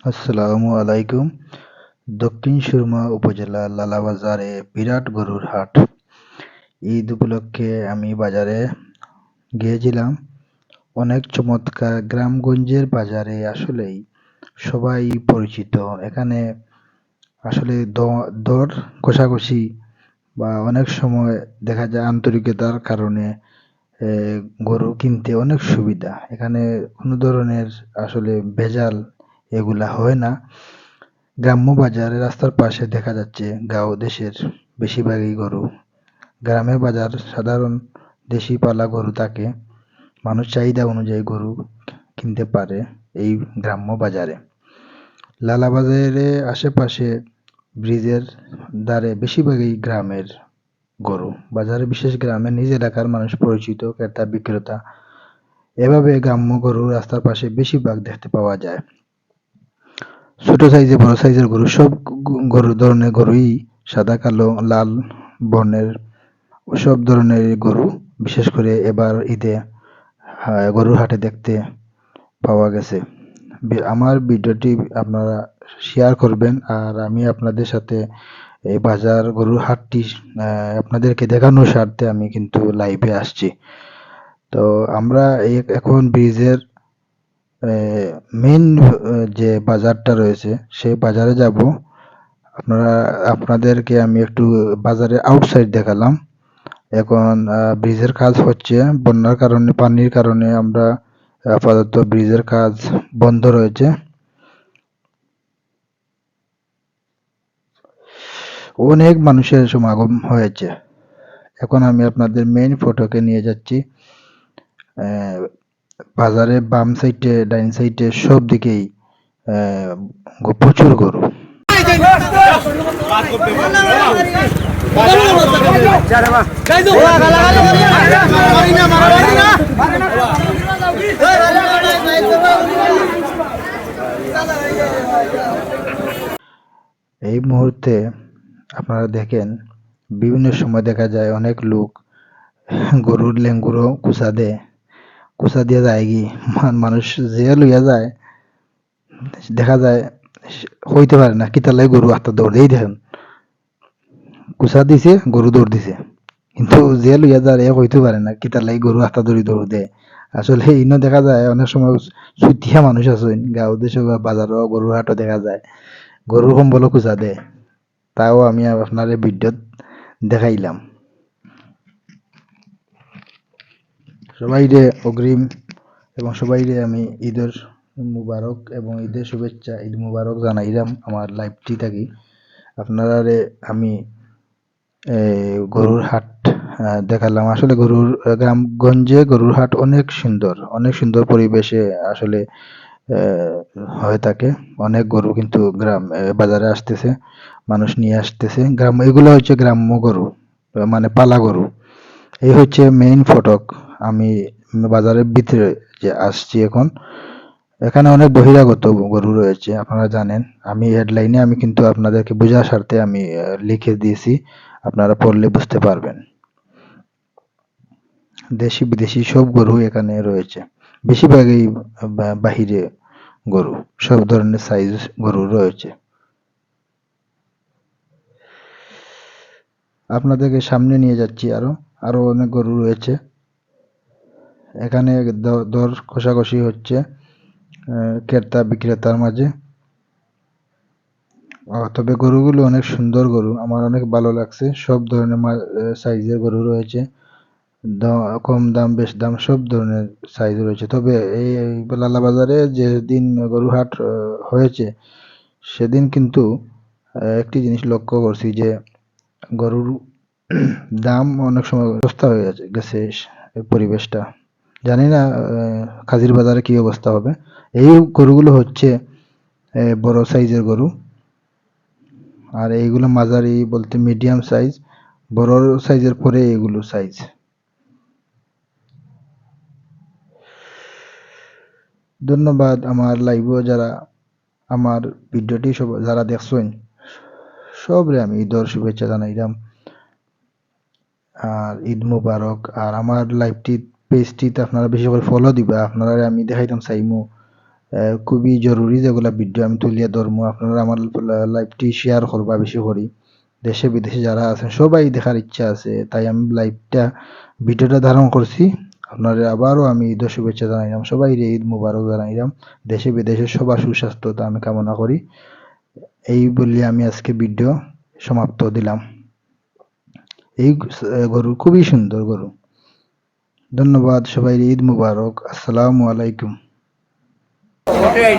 আসসালামু আলাইকুম। দক্ষিণ সুরমা উপজেলা লালাবাজারে বিরাট গরুর হাট। ঈদ উপলক্ষে আমি বাজারে গিয়েছিলাম। অনেক চমৎকার গ্রামগঞ্জের বাজারে আসলেই সবাই পরিচিত। এখানে আসলে দর কষাকষি বা অনেক সময় দেখা যায় আন্তরিকতার কারণে গরু কিনতে অনেক সুবিধা। এখানে কোনো ধরনের আসলে ভেজাল এগুলা হয় না। গ্রাম্য বাজারে রাস্তার পাশে দেখা যাচ্ছে গাও দেশের বেশিরভাগই গরু। গ্রামের বাজার সাধারণ দেশি পালা গরু থাকে। মানুষ চাহিদা অনুযায়ী গরু কিনতে পারে এই গ্রাম্য বাজারে। লালা বাজারে আশেপাশে ব্রিজের দ্বারে বেশিরভাগই গ্রামের গরু। বাজারে বিশেষ গ্রামে নিজ এলাকার মানুষ পরিচিত, ক্রেতা, বিক্রেতা। এভাবে গ্রাম্য গরু রাস্তার পাশে বেশিরভাগ দেখতে পাওয়া যায়। ছোট সাইজে, বড় সাইজের গরু, সব গরু, ধরনের গরুই সাদা, কালো, লাল বর্ণের সব ধরনের গরু। বিশেষ করে এবার ঈদে গরুর হাটে দেখতে পাওয়া গেছে। আমার ভিডিওটি আপনারা শেয়ার করবেন আর আমি আপনাদের সাথে এই বাজার গরুর হাটটি আপনাদেরকে দেখানোর স্বার্থে আমি কিন্তু লাইভে আসছি। তো আমরা এখন ব্রিজের মেন যে বাজারটা রয়েছে, সেই বাজারে যাব। আপনারা, আপনাদেরকে আমি একটু বাজারের আউটসাইড দেখালাম। এখন ব্রিজের কাজ হচ্ছে, বন্যার কারণে, পানির কারণে আমরা আপাতত ব্রিজের কাজ বন্ধ রয়েছে। অনেক মানুষের সমাগম হয়েছে। এখন আমি আপনাদের মেইন ফটোকে নিয়ে যাচ্ছি। বাজারে বাম সাইডে ডাইন সাইডে সব দিকেই প্রচুর গরু। এই মুহূর্তে আপনারা দেখেন, বিভিন্ন সময় দেখা যায় অনেক লোক গরুর লেঙ্গুরো কুচা দেয়। কুচা দিয়ে যায় কি? মানুষ যে লইয়া যায়, দেখা যায়, হইতে পারে না। কিতালাই গরু আত্মা দৌড় দিয়ে দেখেন। কুচা দিছে গরু দৌড় দিছে। কিন্তু যে লইয়া যায় হইতে পারে না। কিতালাই গরু আত্মা দৌড়ি দৌড় দেয় আসলে ইনো দেখা যায়, অনেক সময় চুতিয়া মানুষ আছে। গাঁও দেশে বাজারও গরুর হাটও দেখা যায়। গরুর কম্বলও কুচা দেয় তাও আমি আপনার ভিডিওত দেখাইলাম সবাইরে অগ্রিম এবং সবাইরে আমি ঈদের মুবারক এবং ঈদের শুভেচ্ছা, ঈদ মুবারক জানাইলাম আমার লাইভটি থাকি। আপনারারে আমি গরুর হাট দেখালাম। আসলে গরুর গ্রামগঞ্জে গরুর হাট অনেক সুন্দর অনেক সুন্দর পরিবেশে আসলে হয়ে থাকে। অনেক গরু কিন্তু গ্রাম বাজারে আসতেছে, মানুষ নিয়ে আসতেছে। গ্রাম, এগুলো হচ্ছে গ্রাম্য গরু মানে পালা গরু। এই হচ্ছে মেইন ফটক। আমি বাজারের ভিতরে যে আসছি এখন, এখানে অনেক বহিরাগত গরু রয়েছে, আপনারা জানেন। আমি হেডলাইনে আমি কিন্তু আপনাদেরকে বোঝার স্বার্থে আমি লিখে দিয়েছি, আপনারা পড়লে বুঝতে পারবেন। দেশি বিদেশি সব গরু এখানে রয়েছে। বেশিরভাগই বাহিরে গরু, সব ধরনের সাইজ গরু রয়েছে। আপনাদেরকে সামনে নিয়ে যাচ্ছি আরও আরও অনেক গরু রয়েছে। এখানে দর কষাকষি হচ্ছে ক্রেতা বিক্রেতার মাঝে। তবে গরুগুলো অনেক সুন্দর গরু, আমার অনেক ভালো লাগছে। সব ধরনের সাইজের গরু রয়েছে। কম দাম, বেশ দাম, সব ধরনের সাইজ রয়েছে। তবে এই লালা বাজারে যেদিন গরু হাট হয়েছে, সেদিন কিন্তু একটি জিনিস লক্ষ্য করছি যে, গরুর দাম অনেক সময় সস্তা হয়ে গেছে পরিবেশটা। জানি না কাজির বাজারে কি অবস্থা হবে। এই গরুগুলো হচ্ছে বড় সাইজের গরু। আর এইগুলো মাঝারি বলতে মিডিয়াম সাইজ বড় সাইজের পরে এগুলো সাইজ ধন্যবাদ আমার লাইভও যারা আমার ভিডিওটি সব, যারা দেখছেন, সবরে আমি ঈদর শুভেচ্ছা জানাইলাম। আর ঈদ মুবারক। আর আমার লাইভটি পেজটিতে আপনারা বেশি করে ফলো দিবা। আপনারা আমি দেখাইতাম চাইমু। খুবই জরুরি যেগুলা ভিডিও আমি তুলিয়ে ধরবো আপনারা আমার লাইভটি শেয়ার করবা বেশি করি। দেশে বিদেশে যারা আছেন, সবাই দেখার ইচ্ছা আছে। তাই আমি লাইভটা ভিডিওটা ধারণ করছি। আপনারা আবারও আমি ঈদ শুভেচ্ছা জানাইলাম। সবাই ঈদ মুবারক জানাইলাম। দেশে বিদেশে সবার সুস্বাস্থ্যতা আমি কামনা করি। এই বলে আমি আজকে ভিডিও সমাপ্ত দিলাম। এই গরু, খুবই সুন্দর গরু। ধন্যবাদ সবাই ঈদ মুবারক আসসালামু আলাইকুম ওটাই